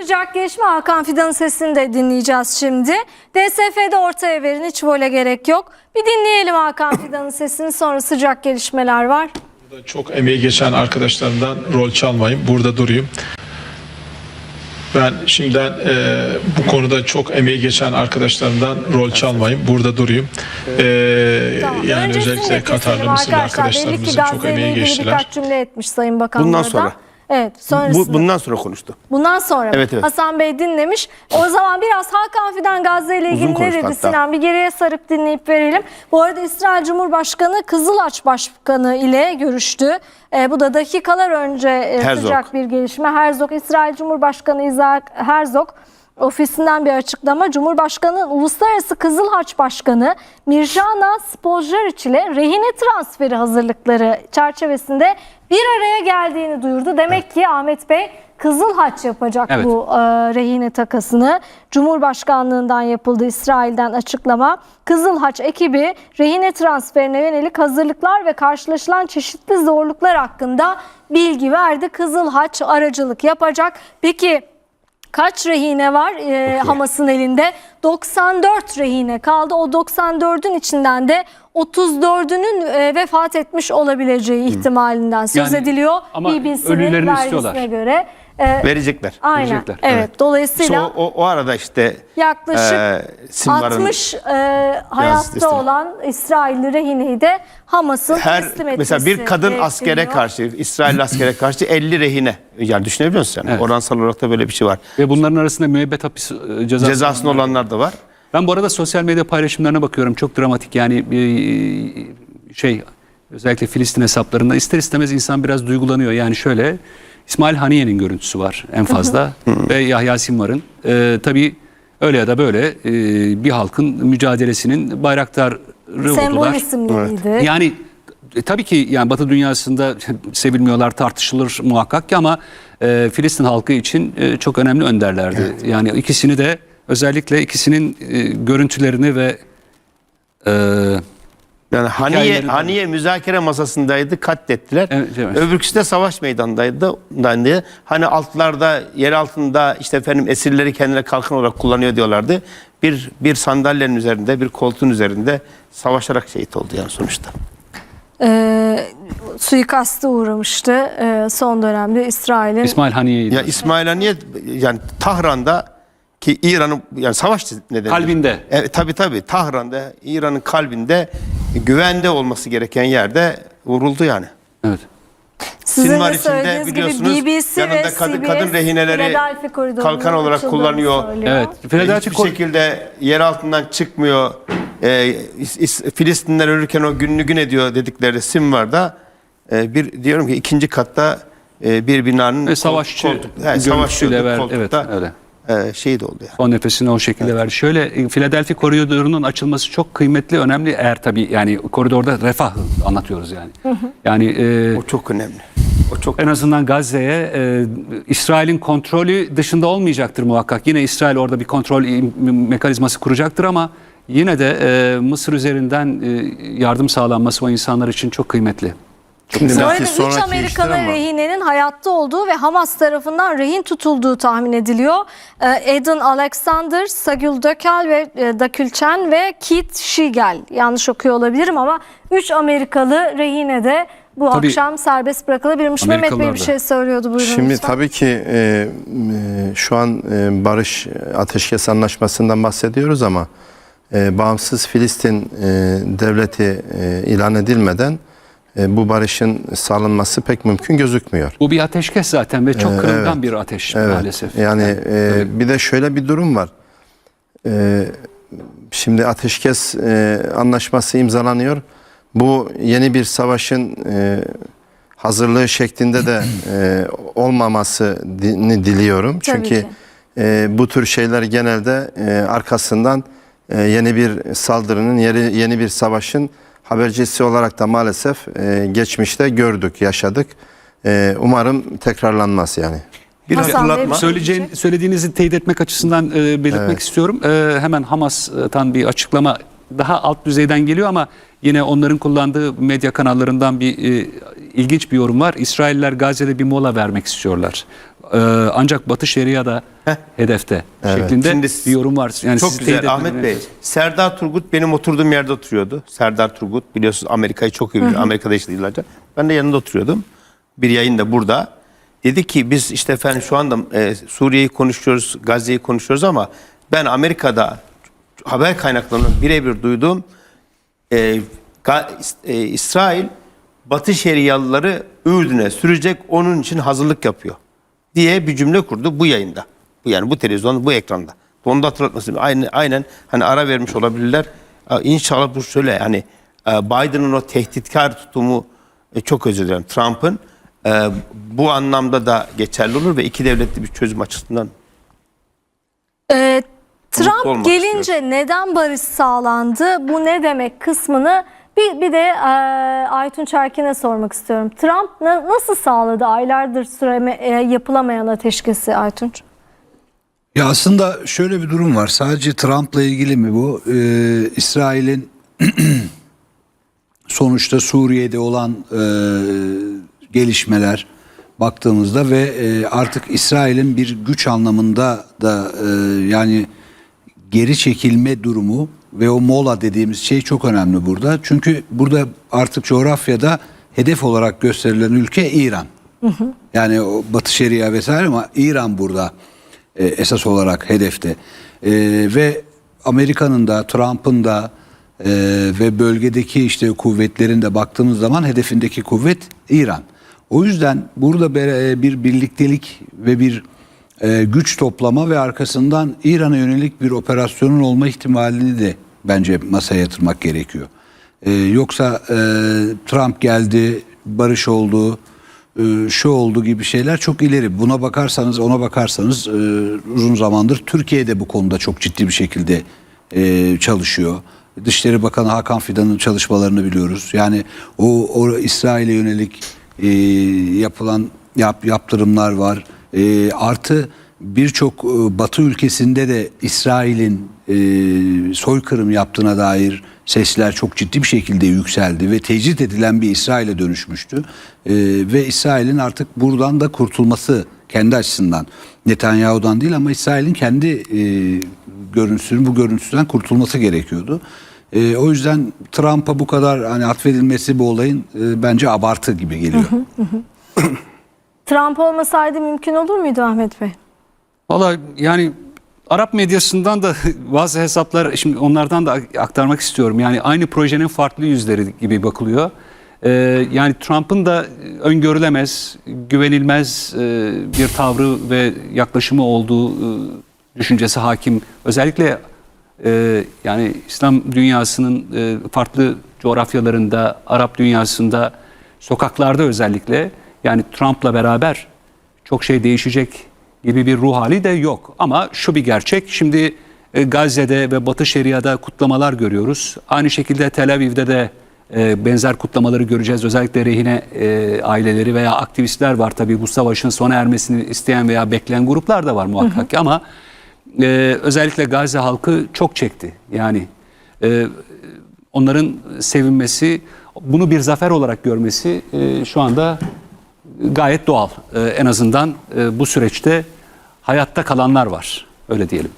Sıcak gelişme Hakan Fidan'ın sesini de dinleyeceğiz şimdi. DSF'de ortaya verin hiç vole gerek yok. Bir dinleyelim Hakan Fidan'ın sesini sonra sıcak gelişmeler var. Burada Çok emeği geçen arkadaşlarımdan rol çalmayayım. Burada durayım. Ben şimdiden e, bu konuda çok emeği geçen arkadaşlarımdan rol çalmayayım. Burada durayım. E, Tamam. yani Öncesinde özellikle. Belli ki arkadaşlarımızın çok emeği geçtiler. birkaç cümle etmiş Sayın Bakan Bundan sonra. Evet sonrasında. Bu, bundan sonra konuştu. Bundan sonra Evet, evet. Hasan Bey dinlemiş. O zaman biraz Hakan Fidan Gazze ile ilgili ne dedi hatta. Sinan? Bir geriye sarıp dinleyip verelim. Bu arada İsrail Cumhurbaşkanı Kızılaç Başkanı ile görüştü. Ee, bu da dakikalar önce e, Herzog. sıcak bir gelişme. Herzog, İsrail Cumhurbaşkanı İzak Herzog ofisinden bir açıklama. Cumhurbaşkanı'nın Uluslararası Kızıl Haç Başkanı Mirjana Spoljarich ile rehine transferi hazırlıkları çerçevesinde bir araya geldiğini duyurdu. Demek ki Ahmet Bey Kızıl Haç yapacak Evet. bu e, rehine takasını. Cumhurbaşkanlığından yapıldı İsrail'den açıklama. Kızıl Haç ekibi rehine transferine yönelik hazırlıklar ve karşılaşılan çeşitli zorluklar hakkında bilgi verdi. Kızıl Haç aracılık yapacak. Peki Kaç rehine var e, Hamas'ın elinde? 94 rehine kaldı. O 94'ün içinden de 34'ünün e, vefat etmiş olabileceği ihtimalinden söz Yani ediliyor. ama ölülerini vergisine istiyorlar. göre. E, Verecekler. aynen. verecekler. Evet. Evet. Dolayısıyla İşte o, o, o arada işte yaklaşık e, Simbar'ın 60 e, hayatta listesi. olan İsrailli rehineyi de Hamas'ın her teslim etmesi mesela bir kadın askere bekleniyor. karşı, İsrail askere karşı 50 rehine. Yani düşünebiliyor musun sen? Evet. Oransal olarak da böyle bir şey var. Ve bunların arasında müebbet hapis e, cezası. Cezasında olanlar da var. Ben bu arada sosyal medya paylaşımlarına bakıyorum. Çok dramatik yani e, şey özellikle Filistin hesaplarında ister istemez insan biraz duygulanıyor. Yani şöyle İsmail Haniye'nin görüntüsü var en fazla ve Yahya Sinvar'ın. E, tabii öyle ya da böyle e, bir halkın mücadelesinin bayraktarı Sembol oldular. isimleriydi. Yani e, tabii ki yani Batı dünyasında sevilmiyorlar, tartışılır muhakkak ki ama e, Filistin halkı için e, çok önemli önderlerdi. Yani ikisini de özellikle ikisinin e, görüntülerini ve e, Yani Haniye, Haniye müzakere masasındaydı, katlettiler. Evet, evet. Öbürküsü de savaş meydanındaydı. Daydı. Hani altlarda, yer altında işte efendim esirleri kendine kalkan olarak kullanıyor diyorlardı. Bir bir sandalyenin üzerinde, bir koltuğun üzerinde savaşarak şehit oldu yani sonuçta. e, suikasta uğramıştı e, son dönemde İsrail'in. İsmail Haniye'yi Ya İsmail Haniye yani Tahran'da ki İran'ın yani savaş nedeniyle. Kalbinde. Evet tabii tabii Tahran'da İran'ın kalbinde güvende olması gereken yerde vuruldu yani. evet. Sizin Sinvar de içinde söylediğiniz gibi biliyorsunuz BBC yanında ve kadın, CBS kadın rehineleri Philadelphia koridorunun kalkan olarak açıldığını kullanıyor. söylüyor. Evet. Philadelphia Hiçbir Kor- şekilde yer altından çıkmıyor. Ee, İs- İs- Filistinler ölürken o günlü gün ediyor dedikleri Simvar'da e, bir diyorum ki ikinci katta e, bir binanın Ve savaşçı koltuk, he, savaşçı görüntüsüyle ver- koltukta evet, öyle. E, şehit oldu yani. Son nefesini o şekilde verdi. Şöyle e, Philadelphia koridorunun açılması çok kıymetli, önemli. Eğer tabii yani koridorda refah anlatıyoruz yani. Yani e, O çok önemli. O çok en azından Gazze'ye e, İsrail'in kontrolü dışında olmayacaktır muhakkak. Yine İsrail orada bir kontrol mekanizması kuracaktır ama yine de e, Mısır üzerinden e, yardım sağlanması o insanlar için çok kıymetli. Şimdi belki arada 3 sonraki Amerikalı ama- rehinenin hayatta olduğu ve Hamas tarafından rehin tutulduğu tahmin ediliyor. Ee, Eden Alexander, Sagül Dökel ve e, Dakül Chen ve Kit Shigel. Yanlış okuyor olabilirim ama 3 Amerikalı rehine de bu Tabii. akşam serbest bırakılabilirmiş. Mehmet Bey bir şey söylüyordu buyurun Şimdi lütfen. tabii ki e, e, şu an e, barış ateşkes anlaşmasından bahsediyoruz ama e, bağımsız Filistin e, devleti e, ilan edilmeden e, bu barışın sağlanması pek mümkün gözükmüyor. Bu bir ateşkes zaten ve çok kırılgan evet. bir ateş Evet. maalesef. Yani e, bir de şöyle bir durum var. E, şimdi ateşkes e, anlaşması imzalanıyor. Bu yeni bir savaşın e, hazırlığı şeklinde de e, olmamasını diliyorum. Tabii Çünkü ki. e, bu tür şeyler genelde e, arkasından e, yeni bir saldırının, yeni, yeni bir savaşın habercisi olarak da maalesef e, geçmişte gördük, yaşadık. E, umarım tekrarlanmaz yani. bir Hasan hatırlatma. bir- Söyleyeceğin, söylediğinizi teyit etmek açısından e, belirtmek istiyorum. E, hemen Hamas'tan bir açıklama daha alt düzeyden geliyor ama yine onların kullandığı medya kanallarından bir e, ilginç bir yorum var. İsrailler Gazze'de bir mola vermek istiyorlar. Ee, ancak Batı Şeria'da hedefte şeklinde Şimdi bir yorum var. Yani Çok sizi teyit güzel etmeden Ahmet Bey. önce- Serdar Turgut benim oturduğum yerde oturuyordu. Serdar Turgut biliyorsunuz Amerika'yı çok iyi bilir. Amerika'da yaşadı yıllarca. Ben de yanında oturuyordum. Bir yayın da burada. Dedi ki biz işte efendim şu anda e, Suriye'yi konuşuyoruz, Gazze'yi konuşuyoruz ama ben Amerika'da haber kaynaklarından birebir duyduğum e, Ga- e, İsrail Batı Şeriyalıları Ürdün'e sürecek onun için hazırlık yapıyor diye bir cümle kurdu bu yayında. Bu yani bu televizyon bu ekranda. Onu da hatırlatmasın. Aynen, aynen hani ara vermiş olabilirler. İnşallah bu şöyle yani e, Biden'ın o tehditkar tutumu e, çok özür dilerim Trump'ın e, bu anlamda da geçerli olur ve iki devletli bir çözüm açısından Ee, Trump gelince neden barış sağlandı? Bu ne demek kısmını bir, bir de e, Aytunç Erkin'e sormak istiyorum. Trump na- nasıl sağladı aylardır süreme, e, yapılamayan ateşkesi Aytunç? Ya aslında şöyle bir durum var. Sadece Trump'la ilgili mi bu? Ee, İsrail'in sonuçta Suriye'de olan e, gelişmeler baktığımızda ve e, artık İsrail'in bir güç anlamında da e, yani geri çekilme durumu ve o mola dediğimiz şey çok önemli burada. Çünkü burada artık coğrafyada hedef olarak gösterilen ülke İran. Yani o Batı Şeria vesaire ama İran burada e, esas olarak hedefte. E, ve Amerika'nın da Trump'ın da e, ve bölgedeki işte kuvvetlerin de baktığımız zaman hedefindeki kuvvet İran. O yüzden burada bir, bir birliktelik ve bir e, güç toplama ve arkasından İran'a yönelik bir operasyonun olma ihtimalini de bence masaya yatırmak gerekiyor. E, yoksa e, Trump geldi, barış oldu, şu oldu gibi şeyler çok ileri. Buna bakarsanız, ona bakarsanız uzun zamandır Türkiye'de bu konuda çok ciddi bir şekilde çalışıyor. Dışişleri Bakanı Hakan Fidan'ın çalışmalarını biliyoruz. Yani o, o İsrail'e yönelik e, yapılan yap, yaptırımlar var. E, artı birçok e, Batı ülkesinde de İsrail'in e, soykırım yaptığına dair sesler çok ciddi bir şekilde yükseldi ve tecrit edilen bir İsrail'e dönüşmüştü. E, ve İsrail'in artık buradan da kurtulması kendi açısından Netanyahu'dan değil ama İsrail'in kendi e, görüntüsünün bu görüntüsünden kurtulması gerekiyordu. E, o yüzden Trump'a bu kadar hani atfedilmesi bu olayın e, bence abartı gibi geliyor. Trump olmasaydı mümkün olur muydu Ahmet Bey? Valla yani Arap medyasından da bazı hesaplar şimdi onlardan da aktarmak istiyorum. Yani aynı projenin farklı yüzleri gibi bakılıyor. Ee, yani Trump'ın da öngörülemez, güvenilmez e, bir tavrı ve yaklaşımı olduğu e, düşüncesi hakim. Özellikle e, yani İslam dünyasının e, farklı coğrafyalarında, Arap dünyasında, sokaklarda özellikle yani Trump'la beraber çok şey değişecek gibi bir ruh hali de yok. Ama şu bir gerçek. Şimdi e, Gazze'de ve Batı Şeria'da kutlamalar görüyoruz. Aynı şekilde Tel Aviv'de de e, benzer kutlamaları göreceğiz. Özellikle rehine e, aileleri veya aktivistler var tabii bu savaşın sona ermesini isteyen veya bekleyen gruplar da var muhakkak ki ama özellikle Gazze halkı çok çekti. Yani onların sevinmesi, bunu bir zafer olarak görmesi şu anda gayet doğal. E, en azından e, bu süreçte hayatta kalanlar var. Öyle diyelim.